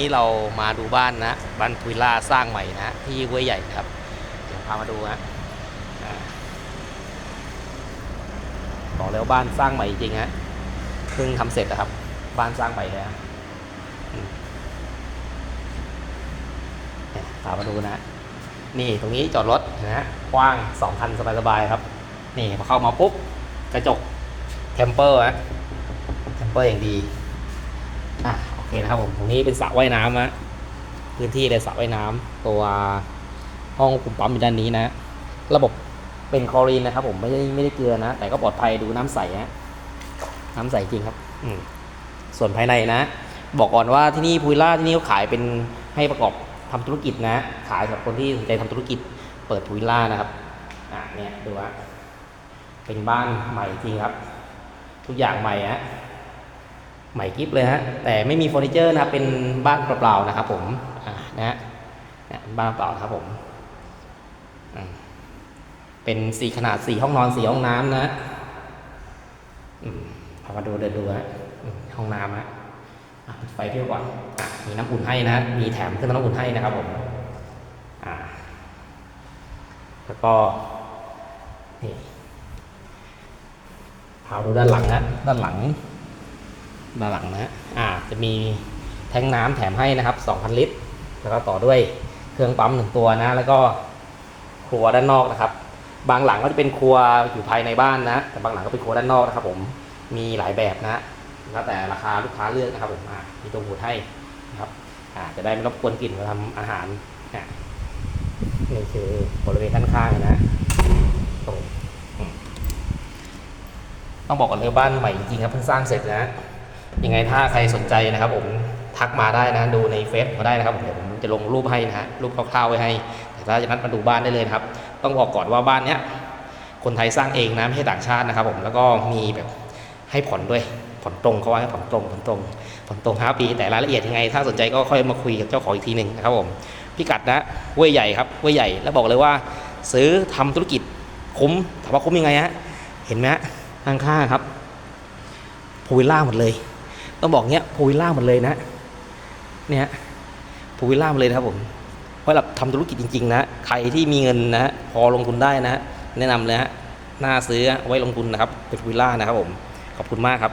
นี้เรามาดูบ้านนะบ้านพูวิลล่าสร้างใหม่นะที่ห้วยใหญ่ครับ เดี๋ยวพามาดูฮะอ่าบอกแล้วบ้านสร้างใหม่จริงฮะเพิ่งทำเสร็จนะครับ บ้านสร้างใหม่เลยฮะเนี่ยพามาดูนะ นี่ตรงนี้จอดรถนะฮะกว้างสองคันสบายๆครับ นี่พอเข้ามาปุ๊บกระจกเทมเปอร์ฮะเทมเปอร์อย่างดีอะ โอเคนะครับผมตรงนี้เป็นสระว่ายน้ำฮะพื้นที่เลยสระว่ายน้ำตัวห้องปุ่มปั๊มอยู่ด้านนี้นะ ระบบเป็นคลอรีนนะครับ ผมไม่ได้ไม่ได้เกลือนะ แต่ก็ปลอดภัยดูน้ำใสฮะน้ำใสจริงครับ อืส่วนภายในนะ บอกก่อนว่าที่นี่พูลล่าที่นี่เขาขายเป็นให้ประกอบทำธุรกิจนะ ขายสำหรับคนที่สนใจทำธุรกิจ เปิดพูลล่านะครับอะเนี่ยดูว่าเป็นบ้านใหม่จริงครับ ทุกอย่างใหม่ฮะ ใหม่กิฟเลยฮะแต่ไม่มีเฟอร์นิเจอร์นะครับเป็นบ้านเปล่าๆนะครับผมนะฮะบ้านเปล่าครับผมเป็นสี่ขนาดสี่ห้องนอนสี่ห้องน้ำนะอืมพามาดูเดินดูฮะห้องน้ำฮะอะปิดไฟเที่ยวก่อนอมีน้ำอุ่นให้นะมีแถมเครื่องน้ำอุ่นให้นะครับผมแล้วก็นี่พาดูด้านหลังนะด้านหลัง ด้าหลังนะฮะอ่าจะมีแทงน้ำแถมให้นะครับ 2,000 ลิตร แล้วก็ต่อด้วยเครื่องปั๊มหนึ่งตัวนะ แล้วก็ครัวด้านนอกนะครับ บางหลังก็จะเป็นครัวอยู่ภายในบ้านนะ แต่บางหลังก็เป็นครัวด้านนอกนะครับ ผม มีหลายแบบนะแล้วแต่ราคาลูกค้าเลือกนะครับผมอ่ามีตัวหูให้นะครับอ่าจะได้ไม่รบกวนกลิ่นเวลาทำอาหารนี่คือบริเวณด้านข้างนะต้องบอกก่อนเลยบ้านใหม่จริงๆครับเพิ่งสร้างเสร็จนะ ยังไงถ้าใครสนใจนะครับผมทักมาได้นะดูในเฟซก็ได้นะครับผมเดี๋ยวผมจะลงรูปให้นะฮะรูปคร่าวๆไว้ให้แต่ถ้าจะนัดมาดูบ้านได้เลยครับ ต้องบอกก่อนว่าบ้านเนี้ยคนไทยสร้างเองนะไม่ใช่ต่างชาตินะครับ ผมแล้วก็มีแบบให้ผ่อนด้วยผ่อนตรงเขาว่าให้ผ่อนตรงผ่อนตรงผ่อนตรงห้าปี แต่รายละเอียดยังไง ถ้าสนใจก็ค่อยมาคุยกับเจ้าของอีกทีหนึ่งนะครับผมพิกัดนะห้วยใหญ่ครับห้วยใหญ่แล้วบอกเลยว่า ซื้อทำธุรกิจคุ้มถามว่าคุ้มยังไงฮะเห็นไหมฮะข้างๆครับพูวิลล่าหมดเลย ต้องบอกเนี้ยพูวิลล่าหมดเลยนะ เนี่ยพูวิลล่าหมดเลยนะครับผมเพราะเราทำธุรกิจจริง ๆ นะ ใครที่มีเงินนะ พอลงทุนได้นะ แนะนำเลยฮะน่าซื้อไว้ลงทุนนะครับเป็นพูวิลล่านะครับผม ขอบคุณมากครับ